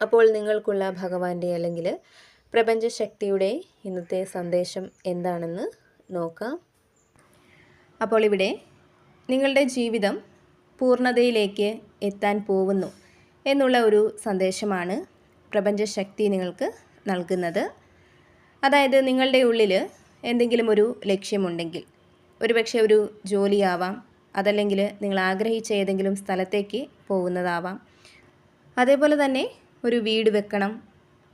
അപ്പോൾ നിങ്ങൾക്കുള്ള ഭഗവാന്റെ അല്ലെങ്കിൽ പ്രപഞ്ചശക്തിയുടെ ഇന്നത്തെ സന്ദേശം എന്താണെന്ന് നോക്കാം. അപ്പോൾ ഇവിടെ നിങ്ങളുടെ ജീവിതം പൂർണതയിലേക്ക് എത്താൻ പോകുന്നു എന്നുള്ള ഒരു സന്ദേശമാണ് പ്രപഞ്ചശക്തി നിങ്ങൾക്ക് നൽകുന്നത്. അതായത് നിങ്ങളുടെ ഉള്ളിൽ എന്തെങ്കിലും ഒരു ലക്ഷ്യമുണ്ടെങ്കിൽ ഒരുപക്ഷെ ഒരു ജോലിയാവാം അതല്ലെങ്കിൽ നിങ്ങൾ ആഗ്രഹിച്ച ഏതെങ്കിലും സ്ഥലത്തേക്ക് പോകുന്നതാവാം. അതേപോലെ തന്നെ ഒരു വീട് വെക്കണം.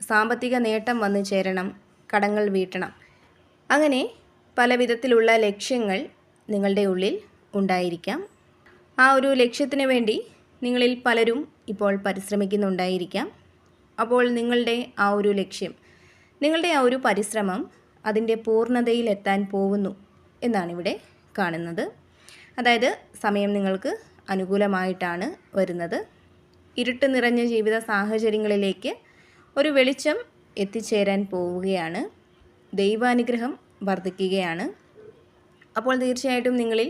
സാമ്പത്തിക നേട്ടം വന്നു ചേരണം. കടങ്ങൾ വീട്ടണം. അങ്ങനെ പല വിധത്തിലുള്ള ലക്ഷ്യങ്ങൾ നിങ്ങളുടെ ഉള്ളിൽ ഉണ്ടായിരിക്കാം. ആ ഒരു ലക്ഷ്യത്തിന് വേണ്ടി നിങ്ങളിൽ പലരും ഇപ്പോൾ പരിശ്രമിക്കുന്നുണ്ടായിരിക്കാം. അപ്പോൾ നിങ്ങളുടെ ആ ഒരു ലക്ഷ്യം നിങ്ങളുടെ ആ ഒരു പരിശ്രമം അതിന്റെ പൂർണതയിലെത്താൻ പോകുന്നു എന്നാണ് ഇവിടെ കാണുന്നത്. അതായത് സമയം നിങ്ങൾക്ക് അനുകൂലമായിട്ടാണ് വരുന്നത്. ഇരുട്ട് നിറഞ്ഞ ജീവിത സാഹചര്യങ്ങളിലേക്ക് ഒരു വെളിച്ചം എത്തിച്ചേരാൻ പോവുകയാണ്. ദൈവാനുഗ്രഹം വർദ്ധിക്കുകയാണ്. അപ്പോൾ തീർച്ചയായിട്ടും നിങ്ങളിൽ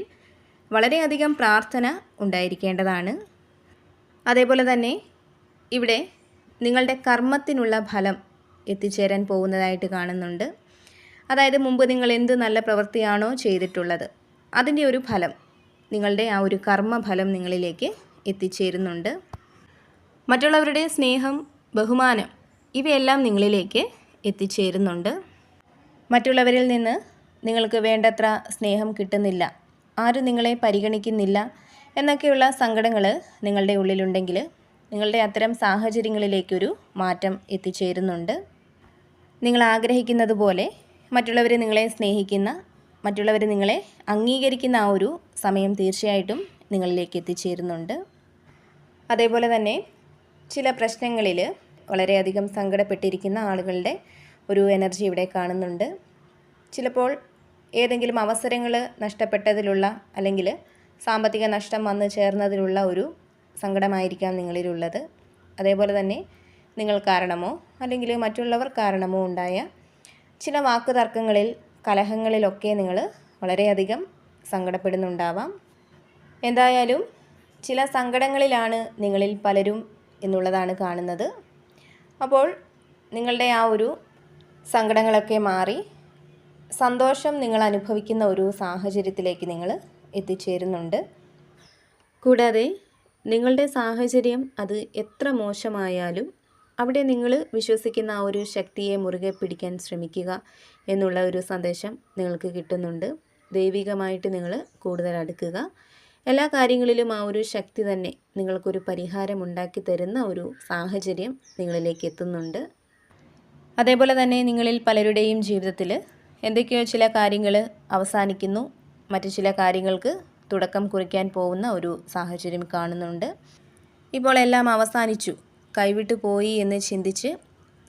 വളരെയധികം പ്രാർത്ഥന ഉണ്ടായിരിക്കേണ്ടതാണ്. അതേപോലെ തന്നെ ഇവിടെ നിങ്ങളുടെ കർമ്മത്തിനുള്ള ഫലം എത്തിച്ചേരാൻ പോകുന്നതായിട്ട് കാണുന്നുണ്ട്. അതായത് മുമ്പ് നിങ്ങൾ എന്ത് നല്ല പ്രവൃത്തിയാണോ ചെയ്തിട്ടുള്ളത് അതിന്റെ ഒരു ഫലം നിങ്ങളുടെ ആ ഒരു കർമ്മഫലം നിങ്ങളിലേക്ക് എത്തിച്ചേരുന്നുണ്ട്. മറ്റുള്ളവരുടെ സ്നേഹം ബഹുമാനം ഇവയെല്ലാം നിങ്ങളിലേക്ക് എത്തിച്ചേരുന്നുണ്ട്. മറ്റുള്ളവരിൽ നിന്ന് നിങ്ങൾക്ക് വേണ്ടത്ര സ്നേഹം കിട്ടുന്നില്ല. ആരും നിങ്ങളെ പരിഗണിക്കുന്നില്ല എന്നൊക്കെയുള്ള സങ്കടങ്ങൾ നിങ്ങളുടെ ഉള്ളിലുണ്ടെങ്കിൽ നിങ്ങളുടെ അത്തരം സാഹചര്യങ്ങളിലേക്കൊരു മാറ്റം എത്തിച്ചേരുന്നുണ്ട്. നിങ്ങൾ ആഗ്രഹിക്കുന്നത് പോലെ മറ്റുള്ളവർ നിങ്ങളെ സ്നേഹിക്കുന്ന മറ്റുള്ളവർ നിങ്ങളെ അംഗീകരിക്കുന്ന ആ ഒരു സമയം തീർച്ചയായിട്ടും നിങ്ങളിലേക്ക് എത്തിച്ചേരുന്നുണ്ട്. അതേപോലെ തന്നെ ചില പ്രശ്നങ്ങളിൽ വളരെയധികം സങ്കടപ്പെട്ടിരിക്കുന്ന ആളുകളുടെ ഒരു എനർജി ഇവിടെ കാണുന്നുണ്ട്. ചിലപ്പോൾ ഏതെങ്കിലും അവസരങ്ങൾ നഷ്ടപ്പെട്ടതിലുള്ള അല്ലെങ്കിൽ സാമ്പത്തിക നഷ്ടം വന്നു ചേർന്നതിലുള്ള ഒരു സങ്കടമായിരിക്കാം നിങ്ങളിലുള്ളത്. അതേപോലെ തന്നെ നിങ്ങൾ കാരണമോ അല്ലെങ്കിൽ മറ്റുള്ളവർ കാരണമോ ഉണ്ടായ ചില വാക്ക് തർക്കങ്ങളിൽ കലഹങ്ങളിലൊക്കെ നിങ്ങൾ വളരെയധികം സങ്കടപ്പെടുന്നുണ്ടാവാം. എന്തായാലും ചില സങ്കടങ്ങളിലാണ് നിങ്ങളിൽ പലരും എന്നുള്ളതാണ് കാണുന്നത്. അപ്പോൾ നിങ്ങളുടെ ആ ഒരു സങ്കടങ്ങളൊക്കെ മാറി സന്തോഷം നിങ്ങൾ അനുഭവിക്കുന്ന ഒരു സാഹചര്യത്തിലേക്ക് നിങ്ങൾ എത്തിച്ചേരുന്നുണ്ട്. കൂടാതെ നിങ്ങളുടെ സാഹചര്യം അത് എത്ര മോശമായാലും അവിടെ നിങ്ങൾ വിശ്വസിക്കുന്ന ആ ഒരു ശക്തിയെ മുറുകെ പിടിക്കാൻ ശ്രമിക്കുക എന്നുള്ള ഒരു സന്ദേശം നിങ്ങൾക്ക് കിട്ടുന്നുണ്ട്. ദൈവികമായിട്ട് നിങ്ങൾ കൂടുതൽ അടുക്കുക. എല്ലാ കാര്യങ്ങളിലും ആ ഒരു ശക്തി തന്നെ നിങ്ങൾക്കൊരു പരിഹാരം ഉണ്ടാക്കി തരുന്ന ഒരു സാഹചര്യം നിങ്ങളിലേക്ക് എത്തുന്നുണ്ട്. അതേപോലെ തന്നെ നിങ്ങളിൽ പലരുടെയും ജീവിതത്തിൽ എന്തൊക്കെയോ ചില കാര്യങ്ങൾ അവസാനിക്കുന്നു. മറ്റു ചില കാര്യങ്ങൾക്ക് തുടക്കം കുറിക്കാൻ പോകുന്ന ഒരു സാഹചര്യം കാണുന്നുണ്ട്. ഇപ്പോൾ എല്ലാം അവസാനിച്ചു. കൈവിട്ടു പോയി എന്ന് ചിന്തിച്ച്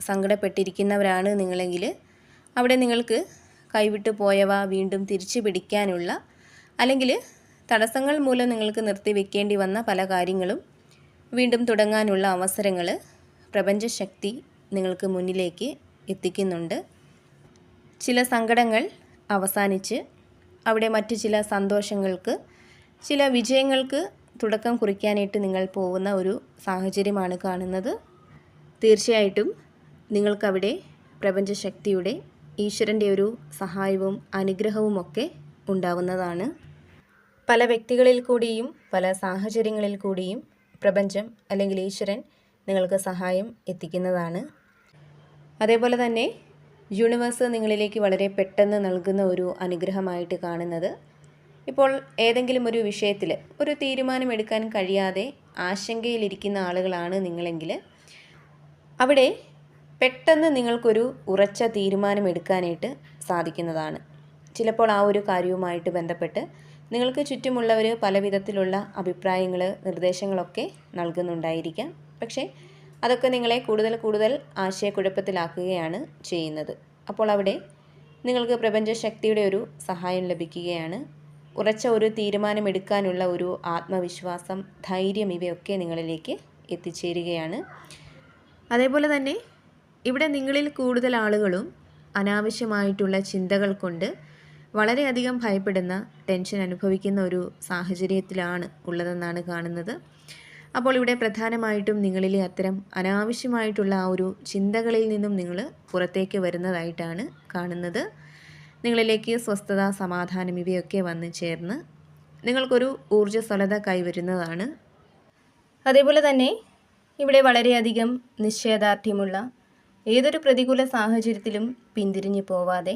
സങ്കടപ്പെട്ടിരിക്കുന്നവരാണ് നിങ്ങളെങ്കിൽ അവിടെ നിങ്ങൾക്ക് കൈവിട്ടു പോയവ വീണ്ടും തിരിച്ചു പിടിക്കാനുള്ള അല്ലെങ്കിൽ തടസ്സങ്ങൾ മൂലം നിങ്ങൾക്ക് നിർത്തിവെക്കേണ്ടി വന്ന പല കാര്യങ്ങളും വീണ്ടും തുടങ്ങാനുള്ള അവസരങ്ങൾ പ്രപഞ്ചശക്തി നിങ്ങൾക്ക് മുന്നിലേക്ക് എത്തിക്കുന്നുണ്ട്. ചില സങ്കടങ്ങൾ അവസാനിച്ച് അവിടെ മറ്റു ചില സന്തോഷങ്ങൾക്ക് ചില വിജയങ്ങൾക്ക് തുടക്കം കുറിക്കാനായിട്ട് നിങ്ങൾ പോകുന്ന ഒരു സാഹചര്യമാണ് കാണുന്നത്. തീർച്ചയായിട്ടും നിങ്ങൾക്കവിടെ പ്രപഞ്ചശക്തിയുടെ ഈശ്വരന്റെ ഒരു സഹായവും അനുഗ്രഹവുമൊക്കെ ഉണ്ടാവുന്നതാണ്. പല വ്യക്തികളിൽ കൂടിയും പല സാഹചര്യങ്ങളിൽ കൂടിയും പ്രപഞ്ചം അല്ലെങ്കിൽ ഈശ്വരൻ നിങ്ങൾക്ക് സഹായം എത്തിക്കുന്നതാണ്. അതേപോലെ തന്നെ യൂണിവേഴ്സ് നിങ്ങളിലേക്ക് വളരെ പെട്ടെന്ന് നൽകുന്ന ഒരു അനുഗ്രഹമായിട്ട് കാണുന്നത്. ഇപ്പോൾ ഏതെങ്കിലും ഒരു വിഷയത്തിൽ ഒരു തീരുമാനമെടുക്കാൻ കഴിയാതെ ആശങ്കയിലിരിക്കുന്ന ആളുകളാണ് നിങ്ങളെങ്കിൽ അവിടെ പെട്ടെന്ന് നിങ്ങൾക്കൊരു ഉറച്ച തീരുമാനമെടുക്കാനായിട്ട് സാധിക്കുന്നതാണ്. ചിലപ്പോൾ ആ ഒരു കാര്യവുമായിട്ട് ബന്ധപ്പെട്ട് നിങ്ങൾക്ക് ചുറ്റുമുള്ളവർ പല വിധത്തിലുള്ള അഭിപ്രായങ്ങൾ നിർദ്ദേശങ്ങളൊക്കെ നൽകുന്നുണ്ടായിരിക്കാം. പക്ഷേ അതൊക്കെ നിങ്ങളെ കൂടുതൽ കൂടുതൽ ആശയക്കുഴപ്പത്തിലാക്കുകയാണ് ചെയ്യുന്നത്. അപ്പോൾ അവിടെ നിങ്ങൾക്ക് പ്രപഞ്ചശക്തിയുടെ ഒരു സഹായം ലഭിക്കുകയാണ്. ഉറച്ച ഒരു തീരുമാനമെടുക്കാനുള്ള ഒരു ആത്മവിശ്വാസം ധൈര്യം ഇവയൊക്കെ നിങ്ങളിലേക്ക് എത്തിച്ചേരുകയാണ്. അതേപോലെ തന്നെ ഇവിടെ നിങ്ങളിൽ കൂടുതൽ ആളുകളും അനാവശ്യമായിട്ടുള്ള ചിന്തകൾ കൊണ്ട് വളരെയധികം ഭയപ്പെടുന്ന ടെൻഷൻ അനുഭവിക്കുന്ന ഒരു സാഹചര്യത്തിലാണ് ഉള്ളതെന്നാണ് കാണുന്നത്. അപ്പോൾ ഇവിടെ പ്രധാനമായിട്ടും നിങ്ങളിലെ അത്തരം അനാവശ്യമായിട്ടുള്ള ആ ഒരു ചിന്തകളിൽ നിന്നും നിങ്ങൾ പുറത്തേക്ക് വരുന്നതായിട്ടാണ് കാണുന്നത്. നിങ്ങളിലേക്ക് സ്വസ്ഥത സമാധാനം ഇവയൊക്കെ വന്നു ചേർന്ന് നിങ്ങൾക്കൊരു ഊർജസ്വലത കൈവരുന്നതാണ്. അതേപോലെ തന്നെ ഇവിടെ വളരെയധികം നിശ്ചയദാർഢ്യമുള്ള ഏതൊരു പ്രതികൂല സാഹചര്യത്തിലും പിന്തിരിഞ്ഞു പോവാതെ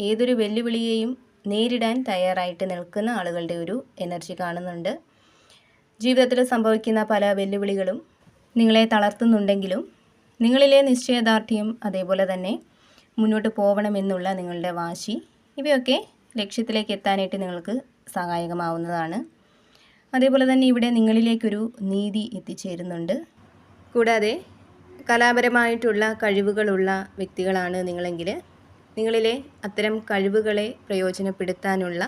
ഏതൊരു വെല്ലുവിളിയെയും നേരിടാൻ തയ്യാറായിട്ട് നിൽക്കുന്ന ആളുകളുടെ ഒരു എനർജി കാണുന്നുണ്ട്. ജീവിതത്തിൽ സംഭവിക്കുന്ന പല വെല്ലുവിളികളും നിങ്ങളെ തളർത്തുന്നുണ്ടെങ്കിലും നിങ്ങളിലെ നിശ്ചയദാർഢ്യം അതേപോലെ തന്നെ മുന്നോട്ട് പോകണമെന്നുള്ള നിങ്ങളുടെ വാശി ഇവയൊക്കെ ലക്ഷ്യത്തിലേക്ക് എത്താനായിട്ട് നിങ്ങൾക്ക് സഹായകമാവുന്നതാണ്. അതേപോലെ തന്നെ ഇവിടെ നിങ്ങളിലേക്കൊരു നീതി എത്തിച്ചേരുന്നുണ്ട്. കൂടാതെ കലാപരമായിട്ടുള്ള കഴിവുകളുള്ള വ്യക്തികളാണ് നിങ്ങളെങ്കിൽ നിങ്ങളിലെ അത്തരം കഴിവുകളെ പ്രയോജനപ്പെടുത്താനുള്ള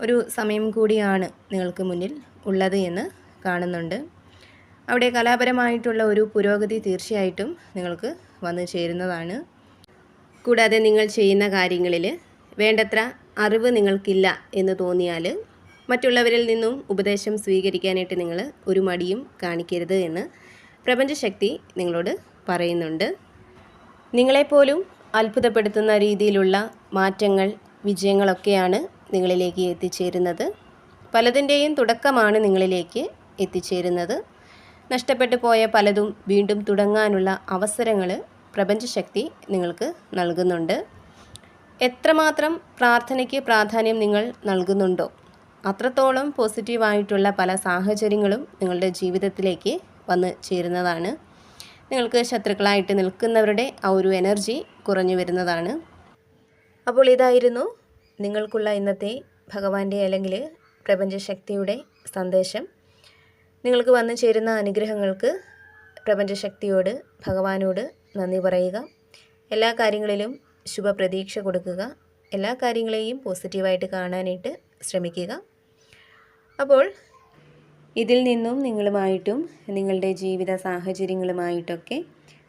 ഒരു സമയം കൂടിയാണ് നിങ്ങൾക്ക് മുന്നിൽ ഉള്ളത് എന്ന് കാണുന്നുണ്ട്. അവിടെ കലാപരമായിട്ടുള്ള ഒരു പുരോഗതി തീർച്ചയായിട്ടും നിങ്ങൾക്ക് വന്നു ചേരുന്നതാണ്. കൂടാതെ നിങ്ങൾ ചെയ്യുന്ന കാര്യങ്ങളിൽ വേണ്ടത്ര അറിവ് നിങ്ങൾക്കില്ല എന്ന് തോന്നിയാൽ മറ്റുള്ളവരിൽ നിന്നും ഉപദേശം സ്വീകരിക്കാനായിട്ട് നിങ്ങൾ ഒരു മടിയും കാണിക്കരുത് എന്ന് പ്രപഞ്ചശക്തി നിങ്ങളോട് പറയുന്നുണ്ട്. നിങ്ങളെപ്പോലും അത്ഭുതപ്പെടുത്തുന്ന രീതിയിലുള്ള മാറ്റങ്ങൾ വിജയങ്ങളൊക്കെയാണ് നിങ്ങളിലേക്ക് എത്തിച്ചേരുന്നത്. പലതിന്റെയും തുടക്കമാണ് നിങ്ങളിലേക്ക് എത്തിച്ചേരുന്നത്. നഷ്ടപ്പെട്ടു പോയ പലതും വീണ്ടും തുടങ്ങാനുള്ള അവസരങ്ങൾ പ്രപഞ്ചശക്തി നിങ്ങൾക്ക് നൽകുന്നുണ്ട്. എത്രമാത്രം പ്രാർത്ഥനയ്ക്ക് പ്രാധാന്യം നിങ്ങൾ നൽകുന്നുണ്ടോ? അത്രത്തോളം പോസിറ്റീവായിട്ടുള്ള പല സാഹചര്യങ്ങളും നിങ്ങളുടെ ജീവിതത്തിലേക്ക് വന്ന് ചേരുന്നതാണ്. നിങ്ങൾക്ക് ശത്രുക്കളായിട്ട് നിൽക്കുന്നവരുടെ ആ ഒരു എനർജി കുറഞ്ഞു വരുന്നതാണ്. അപ്പോൾ ഇതായിരുന്നു നിങ്ങൾക്കുള്ള ഇന്നത്തെ ഭഗവാന്റെ അല്ലെങ്കിൽ പ്രപഞ്ചശക്തിയുടെ സന്ദേശം. നിങ്ങൾക്ക് വന്നു ചേരുന്ന അനുഗ്രഹങ്ങൾക്ക് പ്രപഞ്ചശക്തിയോട് ഭഗവാനോട് നന്ദി പറയുക. എല്ലാ കാര്യങ്ങളിലും ശുഭപ്രതീക്ഷ കൊടുക്കുക. എല്ലാ കാര്യങ്ങളെയും പോസിറ്റീവായിട്ട് കാണാനായിട്ട് ശ്രമിക്കുക. അപ്പോൾ ഇതിൽ നിന്നും നിങ്ങളുമായിട്ടും നിങ്ങളുടെ ജീവിത സാഹചര്യങ്ങളുമായിട്ടൊക്കെ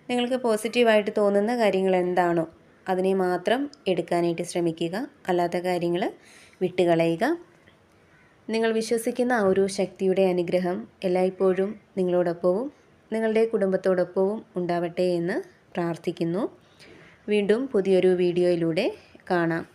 നിങ്ങൾക്ക് പോസിറ്റീവായിട്ട് തോന്നുന്ന കാര്യങ്ങൾ എന്താണോ അതിനെ മാത്രം എടുക്കാനായിട്ട് ശ്രമിക്കുക. അല്ലാത്ത കാര്യങ്ങൾ വിട്ടുകളയുക. നിങ്ങൾ വിശ്വസിക്കുന്ന ആ ഒരു ശക്തിയുടെ അനുഗ്രഹം എല്ലായ്പ്പോഴും നിങ്ങളോടൊപ്പവും നിങ്ങളുടെ കുടുംബത്തോടൊപ്പവും ഉണ്ടാവട്ടെ എന്ന് പ്രാർത്ഥിക്കുന്നു. വീണ്ടും പുതിയൊരു വീഡിയോയിലൂടെ കാണാം.